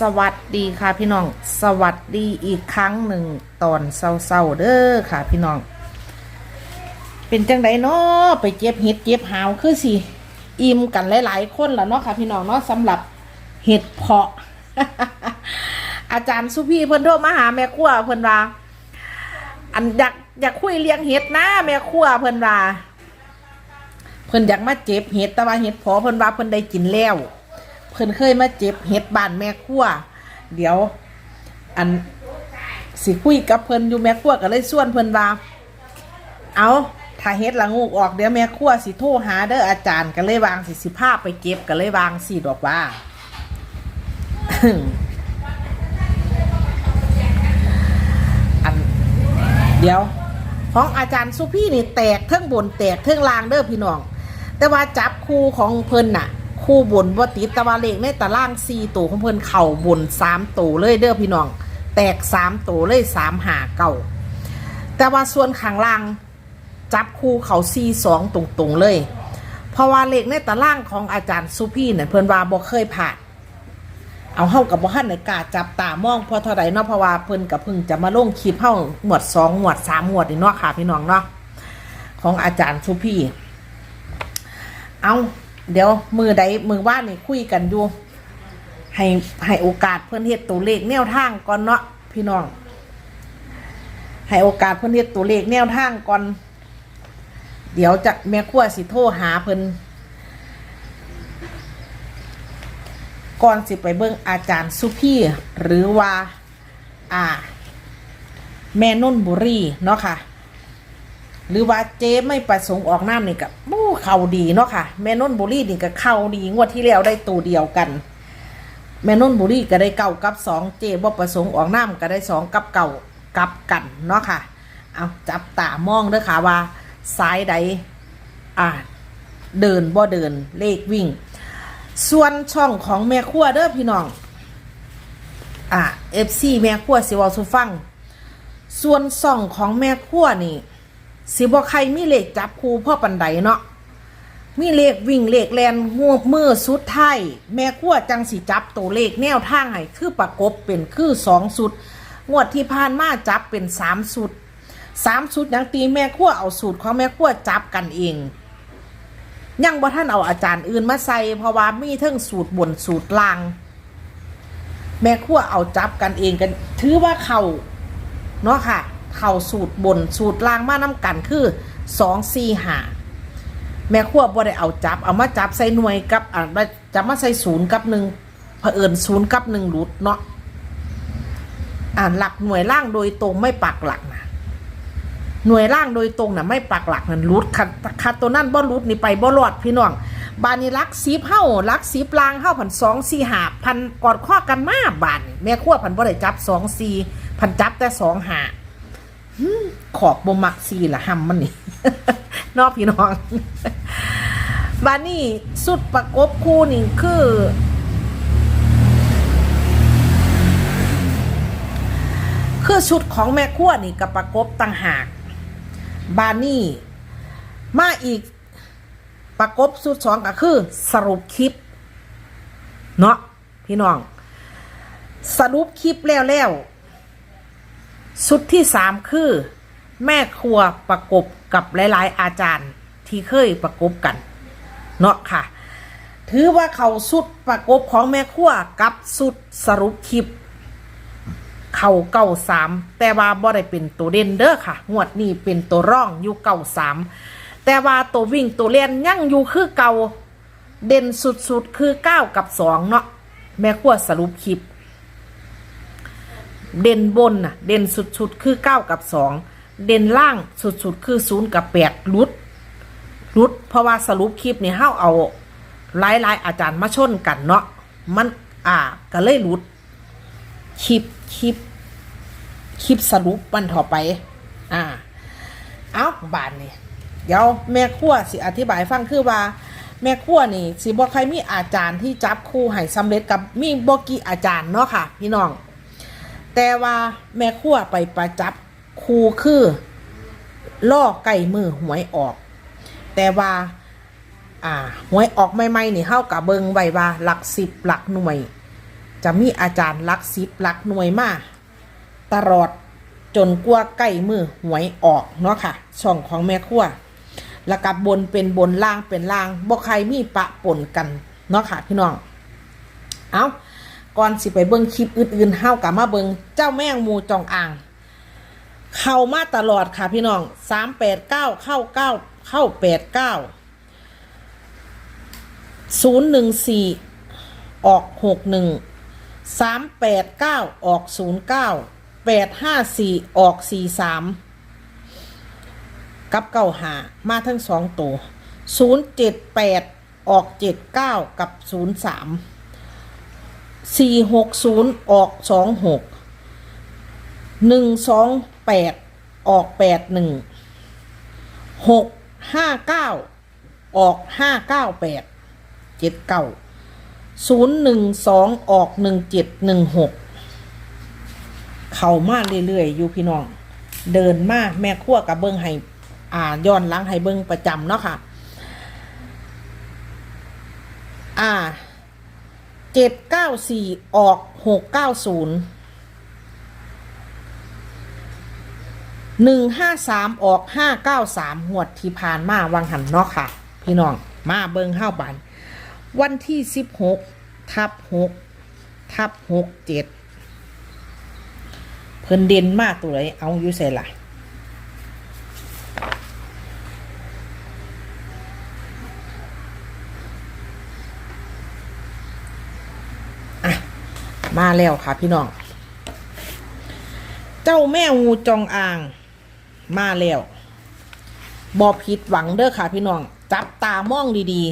สวัสดีค่ะพี่น้อง สวัสดีอีกครั้งหนึ่งตอนเศร้าๆเด้อค่ะพี่น้อง เป็นจังไดเนาะไปเจ็บเห็ดเจ็บหาวคือสิอิ่มกันหลายๆคนแล้วเนาะค่ะพี่น้องเนาะสำหรับเห็ดเพาะ อาจารย์สุพี่เพิ่นโทรมาหาแม่ครัวเพิ่นว่า อันอยากอยากคุยเลี้ยงเห็ดนะแม่ครัวเพิ่นว่าเพิ่นอยากมาเจ็บเห็ดแต่ว่าเห็ดเพอเพิ่นว่าเพิ่นได้กินแล้ว เพิ่นเคยมาเจ็บเห็ดบ้านแม่ครัวเดี๋ยว อันสิคุยกับเพิ่นอยู่แม่ครัวก็เลยส่วนเพิ่นว่าเอาถ้าเฮ็ดละงูกออกเดี๋ยวแม่ครัวสิโทรหาเด้ออาจารย์ก็เลยวางสิสิพาไปเก็บก็เลยวางสิดอกว่าอันเดี๋ยวของอาจารย์สุพี่นี่แตกเทิงบนแตกเทิงลางเด้อพี่น้อง แต่ว่าจับคู่ของเพิ่นน่ะ คู่บนบ่ติดแต่ว่าเลขในตารางสี่ตัวของเพิ่นเข่าบนสามตัวเลยเด้อพี่น้อง แตกสามตัวเลยสามหาเก่าแต่ว่าส่วนข้างล่างจับคู่เขาซีสองตรงๆเลย เพราะว่าเลขในตารางของอาจารย์สุพี่เนี่ยเพิ่นว่าบ่เคยผ่านเอาเฮากับบ่ทันในกาจับตามองพอเท่าใดเนาะเพราะว่าเพิ่นกับเพิ่งจะมาลงคลิปเฮาหมวดสองหมวดสามหมวดนี่เนาะค่ะพี่น้องเนาะของอาจารย์สุพี่เอา เดี๋ยวมือใดมือว่านนี่คุยกันอยู่ให้ให้โอกาสเพิ่อนเฮ็ดตัวเลขแนวทางก่อนเนาะพี่น้อง ให้โอกาสเพิ่อนเฮ็ดตัวเลขแนวทางก่อน เดี๋ยวจะแม่ครัวสิโทรหาเพิ่นก่อนสิไปเบิ่งอาจารย์สุพี่หรือว่า อ่า แม่นุ่นบุรีเนาะค่ะ หรือว่าเจ๊ไม่ประสงค์ออกน้ำนี่กับมู้เข่าดีเนาะค่ะ แม่นุ่นบุรีนี่ก็เข่าดีงวดที่แล้วได้ตัวเดียวกัน แม่นุ่นบุรีก็ได้เก่ากับสองเจ๊บ่ประสงค์ออกน้ำก็ได้สองกับเก่ากับกันเนาะค่ะเอาจับตามองเด้อค่ะว่าซ้ายใดอ่าเดินบ่เดินเลขวิ่ง ส่วนช่องของแม่ครัวเด้อพี่น้องอ่าเอฟซีแม่ครัวสิวอลสุฟัง ส่วนช่องของแม่ครัวนี่ สิบ่ใครมีเลขจับคูพ่อปันไดเนาะมีเลขวิ่งเลขแลนงวบมือสุดไทยแม่ขั้วจังสิจับตัวเลขแนวทางให้คือประกบเป็นคือสองสุด งวดที่ผ่านมาจับเป็นสามสุดสามสุดยังตีแม่ขั้วเอาสูตรของแม่ขั้วจับกันเอง ยังบ่ท่านเอาอาจารย์อื่นมาใส่เพราะว่ามีเทั้งสูตรบนสูตรล่าง แม่ขั้วเอาจับกันเองกัน ถือว่าเขาเนาะค่ะ เข่าสูตรบนสูตรล่างมาน้ำกันคือสองสี่หาแม่ขั้วบ่ได้เอาจับ เอามาจับใส่หน่วยกับอ่าจับมาใส่ศูนย์กับหนึ่งเผอิญศูนย์กับหนึ่งหลุดเนาะอ่าหลักหน่วยล่างโดยตรงไม่ปักหลักนะหน่วยล่างโดยตรงน่ะไม่ปักหลักนั่นรุดคัดคัดตัวนั่นบ่รุดนี่ไปบ่รอดพี่น้อง บานนี้ลักสีเฮ้าลักสีปลางเฮ้าพันสองสี่หาพันกอดข้อกันมาบานนี่แม่ขั้วพันบ่ได้จับสองสี่พันจับแต่สองหา ขอบบมักซีละห้ำมันนี่ นอกพี่น้องบานี่สุดประกบคู่นี่คือ คือชุดของแม่ขั้วนี่กับประกบต่างหาก บานี่มาอีกประกบสุดสองก็คือ สรุปคลิป เนาะพี่น้อง สรุปคลิปแล้วแล้ว สุดที่สามคือ แม่ครัวประกบกับหลาย ๆ อาจารย์ที่เคยประกบกัน เนาะค่ะ ถือว่าเขาสุดประกบของแม่ครัวกับสุดสรุปคลิป เขาเก้าสามแต่ว่าบ่ได้เป็นตัวเด่นเด้อค่ะงวดนี้เป็นตัวร่องอยู่เก้าสามแต่ว่าตัววิ่งตัวเล่นยังอยู่คือเก่าเด่นสุดๆคือเก้ากับสองเนาะแม่ครัวสรุปคลิป เด่นบนน่ะ เด่นสุดๆ คือเก้ากับสองเด่นล่างสุดๆ คือศูนย์กับแปดลุดลุด เพราะว่าสรุปคลิปนี่เฮาเอาหลายๆอาจารย์มาชนกันเนาะมันอ่าก็เลยหลุดคลิปคลิปคลิปสรุปมันต่อไป อ่า เอาบานนี่เดี๋ยวแม่ครัวสิอธิบายฟังคือว่า แม่ครัวนี่สิบอกใครมีอาจารย์ที่จับคู่ให้สำเร็จกับมีบกี่อาจารย์เนาะค่ะ พี่น้อง แต่ว่าแม่ครัวไปประจับครูคือล่อไก่มือหวยออก แต่ว่า อ่าหวยออกใหม่ๆนี่เข้ากับเบิงไว้ว่าหลักสิบหลักหน่วย จะมีอาจารย์หลักซิบหลักหน่วยมาตลอดจนกว่าใกล้มือหวยออกเนาะค่ะ ช่องของแม่ครัวแล้วกับบนเป็นบนล่างเป็นล่างบ่ใครมีปะปนกันเนาะค่ะพี่น้อง เอา ก่อนสิไปเบิ่งคลิปอื่นๆเฮากลับมาเบิ่งเจ้าแม่งมูจองอ่าง เข้ามาตลอดค่ะพี่น้องสามแปดเก้าเข้าเก้าเข้าแปดเก้าศูนย์หนึ่งสี่ออกหกหนึ่งสามแปดเก้าออกศูนย์เก้าแปดห้าสี่ออกสี่สามกับเก้าหามาทั้งสองตัวศูนย์เจ็ดแปดออกเจ็ดเก้ากับศูนย์สาม สี่หกศูนย์ออกสองหกหนึ่งสองแปดออกแปดหนึ่งหกห้าเก้าออกห้าเก้าแปดเจ็ดเก้าศูนย์หนึ่งสองออกหนึ่งเจ็ดหนึ่งหกเข้ามาเรื่อยๆอยู่พี่น้อง เดินมาแม่ขั้วกับเบิ้งให้อ่าย้อนล้างให้เบิ้งประจำเนาะค่ะ อ่า เจ็ดเก้าสี่ออกหกเก้าศูนย์หนึ่งห้าสามออกห้าเก้าสามหวดที่ผ่านมาวังหันเนาะค่ะ พี่น้องมาเบิงห้าบัน วันที่สิบหกทับหกทับหกเจ็ดเพิ่นเด่นมากตัวเลยเอาอยู่ใส่ละอะ มาแล้วค่ะพี่น้อง เจ้าแม่งูจงอางมาแล้วบอผิดหวังเด้อค่ะพี่น้อง จับตามองดี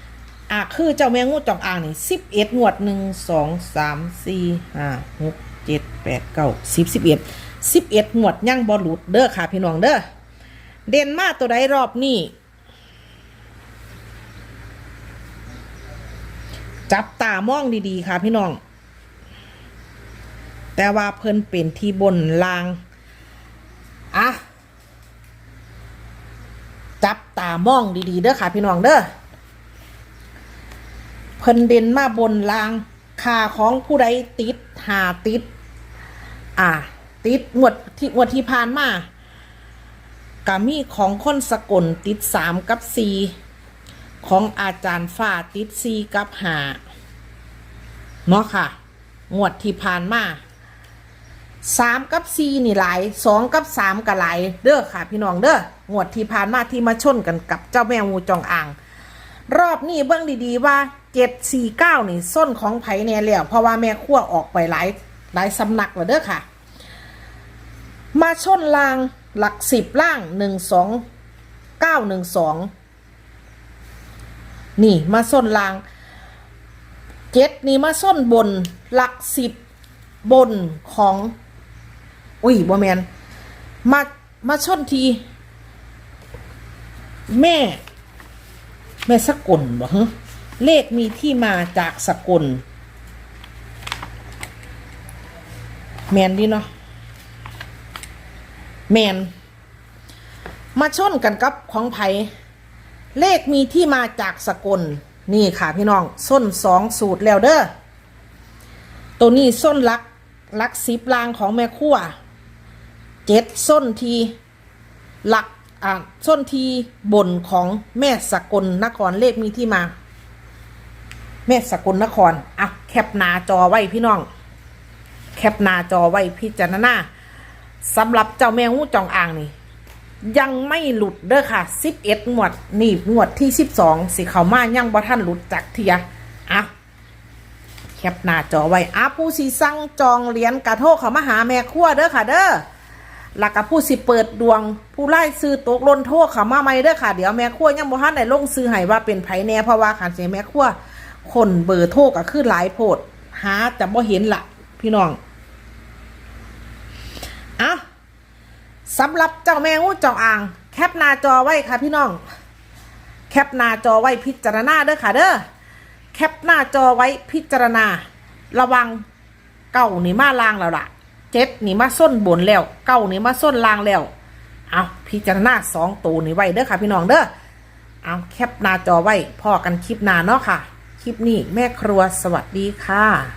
ๆอะคือเจ้าแม่งูจงอางนี่สิบเอ็ดงวดหนึ่งสองสามสี่ห้าหกเจ็ดแปดเก้าสิบสิบเอ็ดสิบเอ็ดงวดยังบอหลุดเด้อค่ะพี่น้องเด้อเดนมาตัวใดรอบนี้จับตามองดีๆค่ะพี่น้อง แต่ว่าเพิ่นเป็นที่บนลาง อะ จับตามองดีๆเด้อค่ะพี่น้องเด้อ เพิ่นเด่นมาบนลางค่าของผู้ใดติดหาติด อะ ติดงวดที่งวดที่ผ่านมากามีของคนสกลติดสามกับสี่ของอาจารย์ฝ้าติดสี่กับหาเนาะค่ะ งวดที่ผ่านมา สามกับสี่นี่หลายสองกับสามก็หลายเด้อค่ะ พี่น้องเด้องวดที่ผ่านมาที่มาชนกันกับเจ้าแมวงูจองอ่าง รอบนี้เบื้องดีๆว่าเจ็ดสี่เก้านี่ส้นของไผ่แน่แล้วเพราะว่าแม่ขั้วออกไปหลายหลายสำนักแล้วเด้อค่ะ มาชนลางหลักสิบล่างหนึ่งสองเก้าหนึ่งสองนี่มาส้นลางเจ็ดนี่มาส้นบนหลักสิบบนของ อุ้ยบอแมนมามาชนที แม่ แม่สกุลบ่ฮะเลขมีที่มาจากสกุล แมนดีเนาะแมน มาชนกันกับของไผเลขมีที่มาจากสกุล นี่ค่ะพี่น้องส้นสองสูตรแล้วเด้อตัวนี้ส้นลักลักสิบลางของแม่ขั้ว เจ็ดส้นทีหลักอ่าส้นทีบนของแม่สกลนครเลขมีที่มา แม่สกลนครอะแคปหน้าจอไว้พี่น้อง แคปหน้าจอไว้พิจารณาสำหรับเจ้าแมวงูจองอ่างนี่ยังไม่หลุดเด้อค่ะสิบเอ็ดงวด นี่งวดที่สิบสองสิเขามายังบ่ท่านหลุดจากเทียอะแคปหน้าจอไว้อาผู้สิสั่งจองเหรียญกระโทกเขามาหาแม่ครัวเด้อค่ะเด้อ หลักกับผู้สิเปิดดวง ผู้ไล่ซื้อตกลนโทษเขามาไม่เด้อค่ะ เดี๋ยวแม่ครัวยังบ่ทันได้ลงซื้อให้ว่าเป็นไผแน่เพราะว่าขันเสียแม่ครัวคนเบอร์โทรก็คือหลายโพดหาจะบ่เห็นละพี่น้องอะสำหรับเจ้าแมงงูจองอ่าง แคปหน้าจอไว้ค่ะพี่น้อง แคปหน้าจอไว้พิจารณาเด้อค่ะเด้อแคปหน้าจอไว้พิจารณา ระวังเก้านี่มาลางแล้วล่ะ เจ็ดนี่มาส้นบนแล้วเก้านี่มาส้นล่างแล้วเอาพิจารณาสองตัวนี่ไว้เด้อค่ะพี่น้องเด้อเอาแคปหน้าจอไว้พอกันคลิปหน้าเนาะค่ะ คลิปนี้แม่ครัวสวัสดีค่ะ